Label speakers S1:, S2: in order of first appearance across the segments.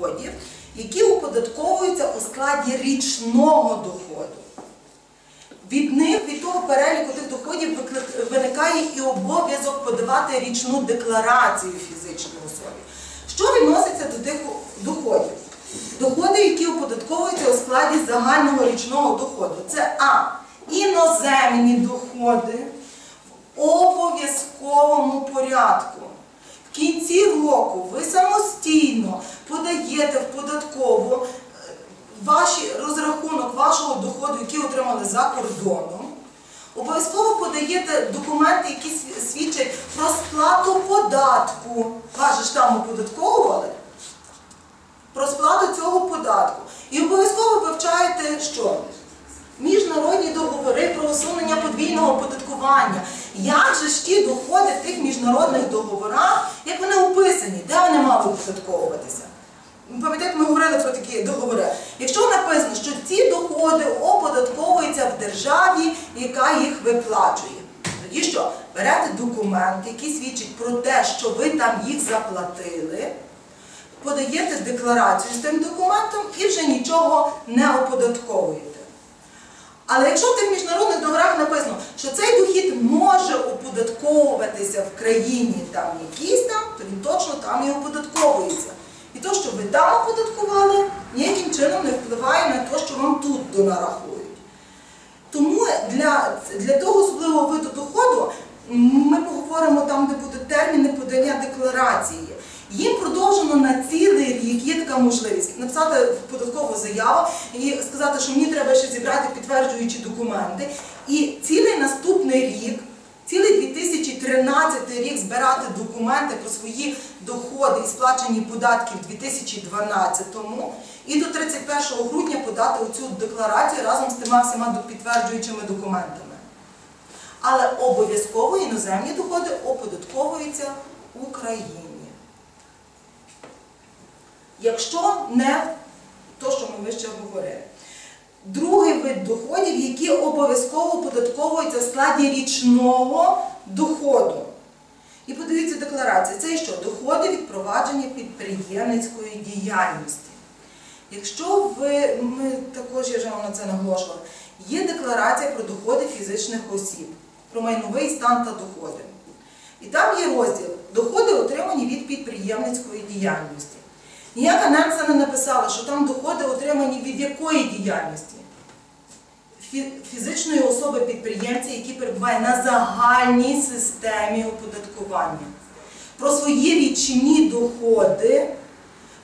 S1: доходів, які оподатковуються у складі річного доходу. Від них, від того переліку тих доходів виникає і обов'язок подавати річну декларацію фізичній особі. Що відноситься до тих доходів? Доходи, які оподатковуються у складі загального річного доходу. Це А. Іноземні доходи в обов'язковому порядку. В кінці року ви самостійно подаєте в податкову е, ваші, розрахунок вашого доходу, який отримали за кордоном. Обов'язково подаєте документи, які свідчать про сплату податку. Вас ж там оподатковували про сплату цього податку. І обов'язково вивчаєте що? Міжнародні договори про усунення подвійного оподаткування. Як же ж ті доходи в тих міжнародних договорах, як вони описані, де вони мали оподатковуватися? Пам'ятаєте, ми говорили про такі договори. Якщо написано, що ці доходи оподатковуються в державі, яка їх виплачує, тоді що? Берете документ, який свідчить про те, що ви там їх заплатили, подаєте декларацію з тим документом і вже нічого не оподатковуєте. Але якщо в тих міжнародних договорах написано, що цей дохід може оподатковуватися в країні там якийсь там, то він точно там і оподатковується. І то, що ви там оподаткували, ніяким чином не впливає на те, що вам тут донарахують. Тому для, для того особливого виду доходу ми поговоримо там, де будуть терміни подання декларації. Їм продовжено на цілий рік, є така можливість написати податкову заяву і сказати, що мені треба ще зібрати підтверджуючі документи. І цілий наступний рік, цілий 2013 рік збирати документи про свої доходи і сплачені податки в 2012-му і до 31 грудня подати оцю декларацію разом з тими всіма підтверджуючими документами. Але обов'язково іноземні доходи оподатковуються в Україні. Якщо не то, що ми вище говорили. Другий вид доходів, які обов'язково оподатковуються в складі річного доходу. І подивіться декларацію. Це що? Доходи від провадження підприємницької діяльності. Якщо ви, ми також я вже вам на це наголошувала, є декларація про доходи фізичних осіб, про майновий стан та доходи. І там є розділ доходи, отримані від підприємницької діяльності. Ніяка Ненса не написала, що там доходи отримані від якої діяльності? Фізичної особи підприємця, який перебуває на загальній системі оподаткування. Про свої річні доходи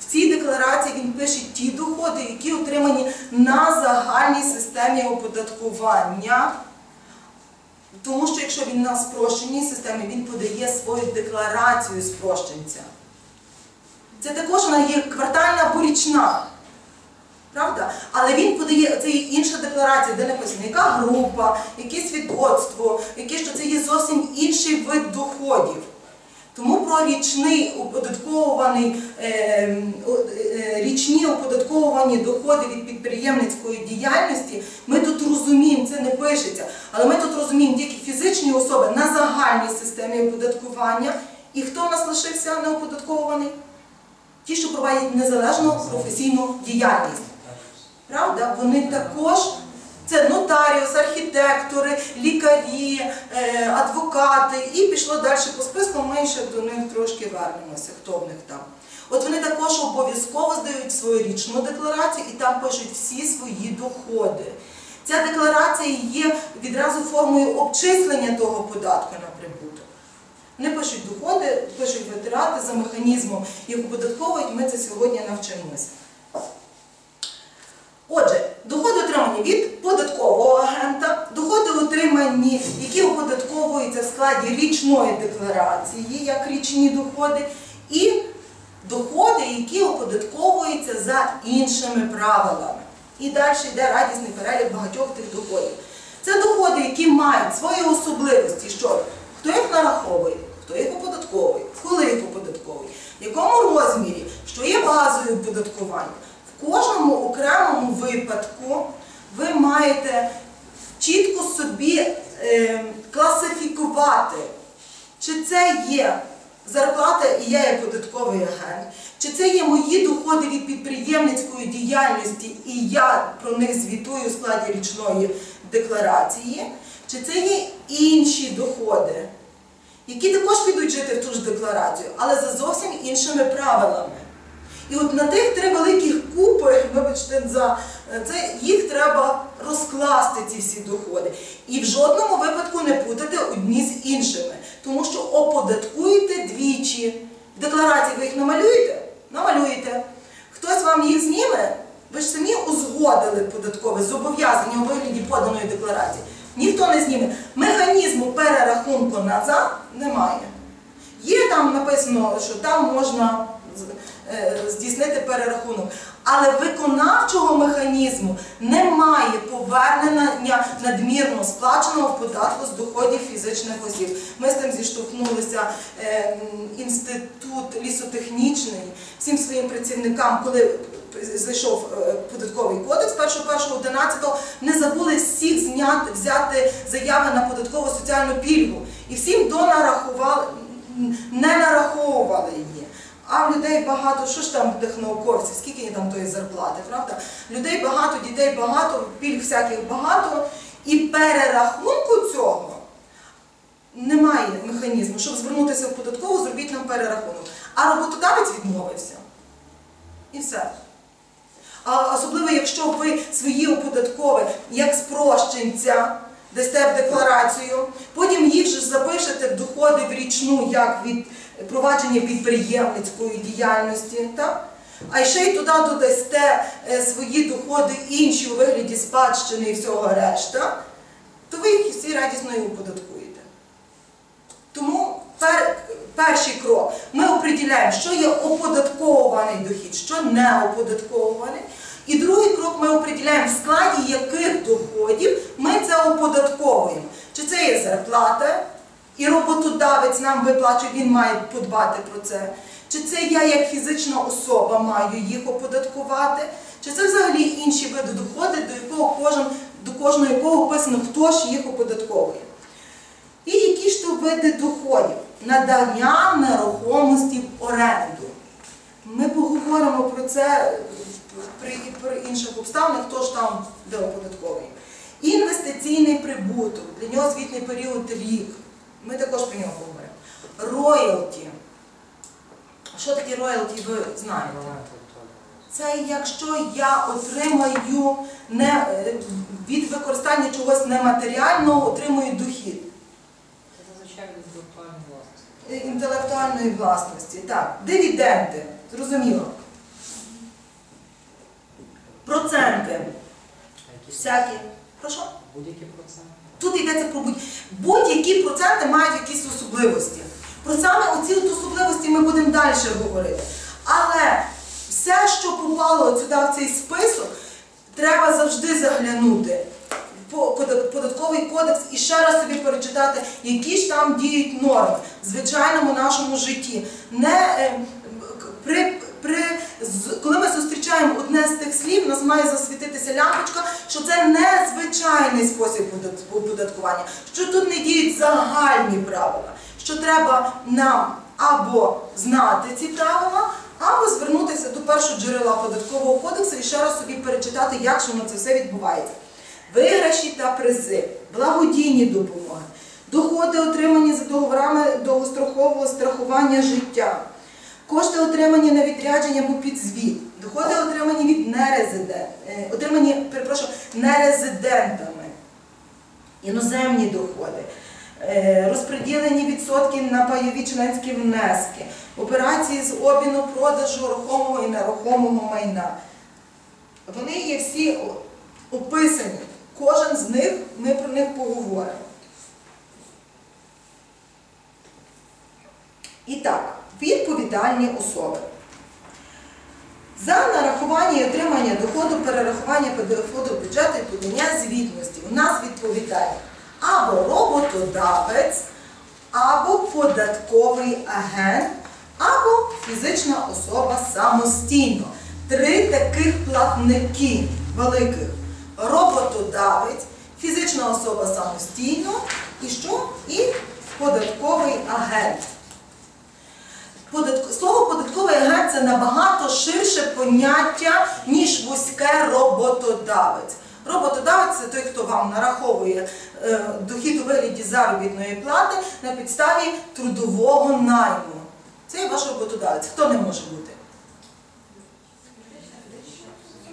S1: в цій декларації він пише ті доходи, які отримані на загальній системі оподаткування. Тому що якщо він на спрощеній системі, він подає свою декларацію спрощенця. Це також вона є квартальна або річна. Правда? Але він подає, це є інша декларація, де написано, яка група, яке свідоцтво, яке, що це є зовсім інший вид доходів. Тому про річний оподатковуваний, е, е, річні оподатковувані доходи від підприємницької діяльності, ми тут розуміємо, це не пишеться, але ми тут розуміємо тільки фізичні особи на загальній системі оподаткування. І хто в нас лишився неоподаткований? Ті, що проводять незалежну професійну діяльність. Правда? Вони також це нотаріус, архітектори, лікарі, е, адвокати, і пішло далі по списку. Ми ще до них трошки вернемося, хто в них там. От вони також обов'язково здають свою річну декларацію і там пишуть всі свої доходи. Ця декларація є відразу формою обчислення того податку на прибуток. Вони пишуть доходи, пишуть витрати за механізмом, їх оподатковують, ми це сьогодні навчимося. Отже, доходи отримані від податкового агента, доходи отримані, які оподатковуються в складі річної декларації, як річні доходи, і доходи, які оподатковуються за іншими правилами. І далі йде радісний перелік багатьох тих доходів. Це доходи, які мають свої особливості, що хто їх нараховує, хто їх оподатковує, коли їх оподатковує, в якому розмірі, що є базою оподаткування. В кожному окремому випадку ви маєте чітко собі е, класифікувати, чи це є зарплата і я є податковий агент, чи це є мої доходи від підприємницької діяльності, і я про них звітую у складі річної декларації, чи це є інші доходи, які також підуть жити в ту ж декларацію, але за зовсім іншими правилами. І от на тих три великих купи, вибачте, за е, це їх треба розкласти ці всі доходи. І в жодному випадку не путати одні з іншими, тому що оподаткуєте двічі. В декларації ви їх намалюєте? Намалюєте. Хтось вам їх зніме, ви ж самі узгодили податкове зобов'язання у вигляді поданої декларації. Ніхто не зніме. Механізму перерахунку назад немає. Є там написано, що там можна е, здійснити перерахунок, але виконавчого механізму немає повернення надмірно сплаченого в податку з доходів фізичних осіб. Ми з тим зіштовхнулися е, інститут лісотехнічний всім своїм працівникам, коли зайшов е, податковий кодекс 1.1.11, не забули всіх зняти, взяти заяви на податкову соціальну пільгу. І всім донарахували, не нараховували її. А в людей багато, що ж там тих науковців, скільки їм там тої зарплати, правда? Людей багато, дітей багато, пільг всяких багато. І перерахунку цього немає механізму, щоб звернутися в податкову, зробіть нам перерахунок. А роботодавець відмовився. І все. А особливо, якщо ви свої оподаткові, як спрощенця, дасте в декларацію, потім їх же запишете в доходи в річну, як від провадження підприємницької діяльності, так? а ще й туди додасте е, свої доходи інші у вигляді спадщини і всього решта, то ви їх всі радісно і оподаткуєте. Тому пер, перший крок ми определяємо, що є оподатковуваний дохід, що не оподатковуваний. І другий крок ми определяємо, в складі яких доходів ми це оподатковуємо. Чи це є зарплата, і роботодавець нам виплачує, він має подбати про це. Чи це я як фізична особа маю їх оподаткувати, чи це взагалі інші види доходи, до якого кожен, до кожного якого описано, хто ж їх оподатковує. І які ж то види доходів? Надання нерухомості в оренду. Ми поговоримо про це при, інших обставинах, хто ж там де оподатковує. Інвестиційний прибуток, для нього звітний період рік. Ми також про нього говоримо. Роялті. Що таке роялті, ви знаєте? Це якщо я отримаю не, від використання чогось нематеріального, отримую дохід.
S2: Це зазвичай від віртуальної власності.
S1: Е, інтелектуальної власності. Так, дивіденди, зрозуміло. Проценти. Всякі. Прошу?
S2: будь-які проценти.
S1: Тут йдеться про будь- будь-які проценти мають якісь особливості. Про саме оці особливості ми будемо далі говорити. Але все, що попало сюди в цей список, треба завжди заглянути податковий кодекс і ще раз собі перечитати, які ж там діють норми в звичайному нашому житті. Не, е, при, при, коли ми зустрічаємо одне з тих слів, нас має засвітитися лямпочка, що це не звичайний спосіб оподаткування, що тут не діють загальні правила, що треба нам або знати ці правила, або звернутися до першого джерела податкового кодексу і ще раз собі перечитати, як ж воно це все відбувається. Виграші та призи, благодійні допомоги, доходи, отримані за договорами довгострокового страхування життя, кошти, отримані на відрядження або підзвіт, доходи, отримані від нерезидент, е, отримані, перепрошую, нерезидентами, іноземні доходи, е, розподілені відсотки на пайові членські внески, операції з обміну продажу рухомого і нерухомого майна. Вони є всі описані. Кожен з них ми про них поговоримо. І так, відповідальні особи. За нарахування і отримання доходу, перерахування доходу бюджету і подання звітності у нас відповідає або роботодавець, або податковий агент, або фізична особа самостійно. Три таких платники великих. Роботодавець, фізична особа самостійно і що? І податковий агент. Слово податковий агент це набагато ширше поняття, ніж вузьке роботодавець. Роботодавець це той, хто вам нараховує е, дохід у вигляді заробітної плати на підставі трудового найму. Це є ваш роботодавець. Хто не може бути?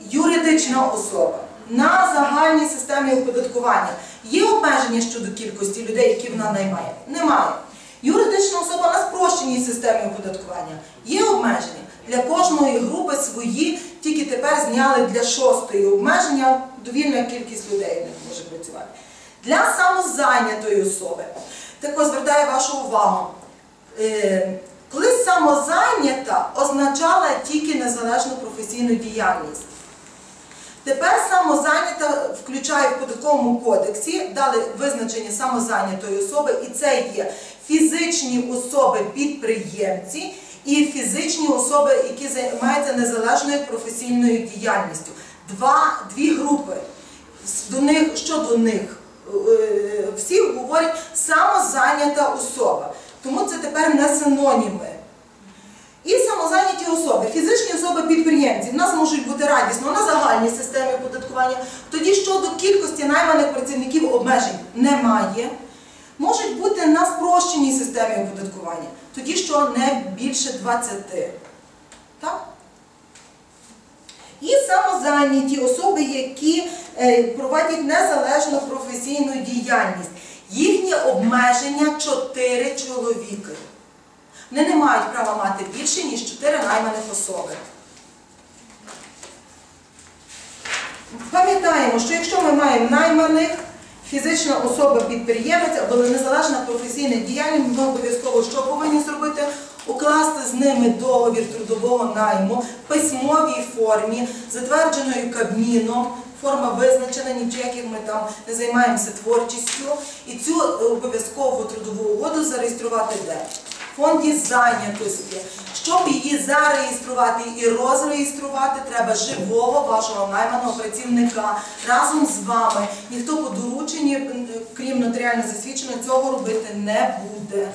S1: Юридична особа на загальній системі оподаткування. Є обмеження щодо кількості людей, які вона наймає? Немає. Юридична особа на спрощеній системі оподаткування. Є обмеження. Для кожної групи свої, тільки тепер зняли для шостої обмеження, довільна кількість людей них може працювати. Для самозайнятої особи. Так ось звертаю вашу увагу. Е, Колись самозайнята означала тільки незалежну професійну діяльність. Тепер самозайнята включає в податковому кодексі, дали визначення самозайнятої особи, і це є фізичні особи-підприємці і фізичні особи, які займаються незалежною професійною діяльністю. Два, дві групи. До них, що до них? Е, Всі говорять самозайнята особа. Тому це тепер не синоніми. Самозайняті особи, фізичні особи підприємці в нас можуть бути радісно на загальній системі оподаткування. Тоді щодо кількості найманих працівників обмежень немає. Можуть бути на спрощеній системі оподаткування, тоді що не більше 20. Так? І самозайняті особи, які е, проводять незалежну професійну діяльність. Їхнє обмеження 4 чоловіки. Вони не мають права мати більше, ніж 4 найманих особи. Пам'ятаємо, що якщо ми маємо найманих, фізична особа-підприємець або незалежна професійна діяльність, ми обов'язково що повинні зробити? Укласти з ними договір трудового найму в письмовій формі, затвердженою Кабміном, форма визначена, ніяких ми там не займаємося творчістю. І цю е, обов'язкову трудову угоду зареєструвати де? Фонді зайнятості. Щоб її зареєструвати і розреєструвати, треба живого вашого найманого працівника разом з вами. Ніхто по дорученні, крім нотаріально засвідченого, цього робити не буде.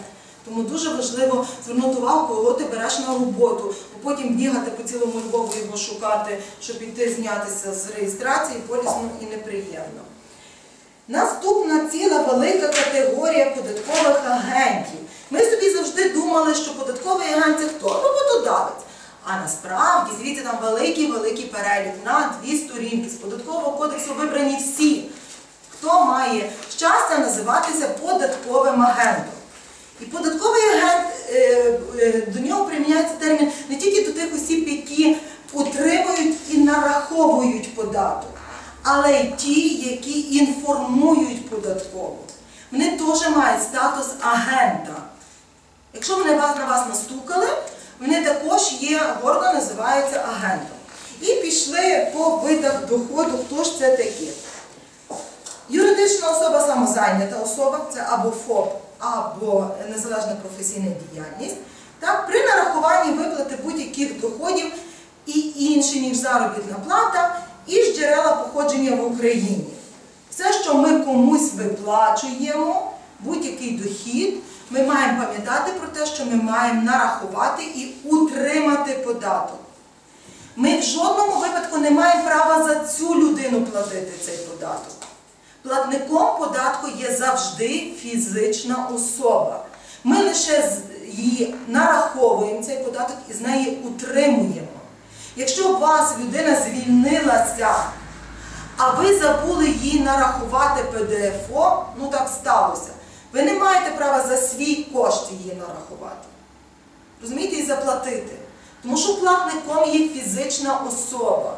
S1: Тому дуже важливо звернути увагу, кого ти береш на роботу, бо потім бігати по цілому Львову його шукати, щоб іти знятися з реєстрації, болісно і неприємно. Наступна ціла велика категорія податкових агентів. Ми собі завжди думали, що податковий агент це хто? Роботодавець. А насправді, дивіться, там великий-великий перелік на дві сторінки. З податкового кодексу вибрані всі, хто має щастя називатися податковим агентом. І податковий агент, е, е, до нього приміняється термін не тільки до тих осіб, які утримують і нараховують податок, але й ті, які інформують податкову. Вони теж мають статус агента. Якщо вони на вас настукали, вони також є, гордо називаються агентом. І пішли по видах доходу, хто ж це такі. Юридична особа самозайнята особа, це або ФОП, або незалежна професійна діяльність. Так, при нарахуванні виплати будь-яких доходів і інші, ніж заробітна плата, і ж джерела походження в Україні. Все, що ми комусь виплачуємо, будь-який дохід, ми маємо пам'ятати про те, що ми маємо нарахувати і утримати податок. Ми в жодному випадку не маємо права за цю людину платити цей податок. Платником податку є завжди фізична особа. Ми лише її нараховуємо цей податок і з неї утримуємо. Якщо вас людина звільнилася, а ви забули їй нарахувати ПДФО, ну так сталося. Ви не маєте права за свій кошт її нарахувати. Розумієте, і заплатити. Тому що платником є фізична особа.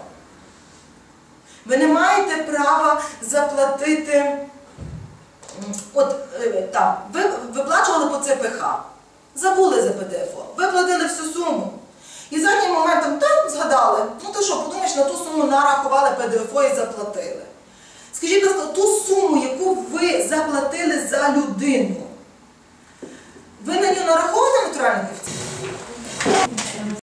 S1: Ви не маєте права заплатити. От е, там, ви виплачували по ЦПХ, забули за ПДФО, ви платили всю суму. І заднім моментом так згадали, ну то що, подумаєш, на ту суму нарахували ПДФО і заплатили. Скажіть, будь ласка, ту суму, яку ви заплатили за людину, ви на нього нараховували натуральний коефіцієнт?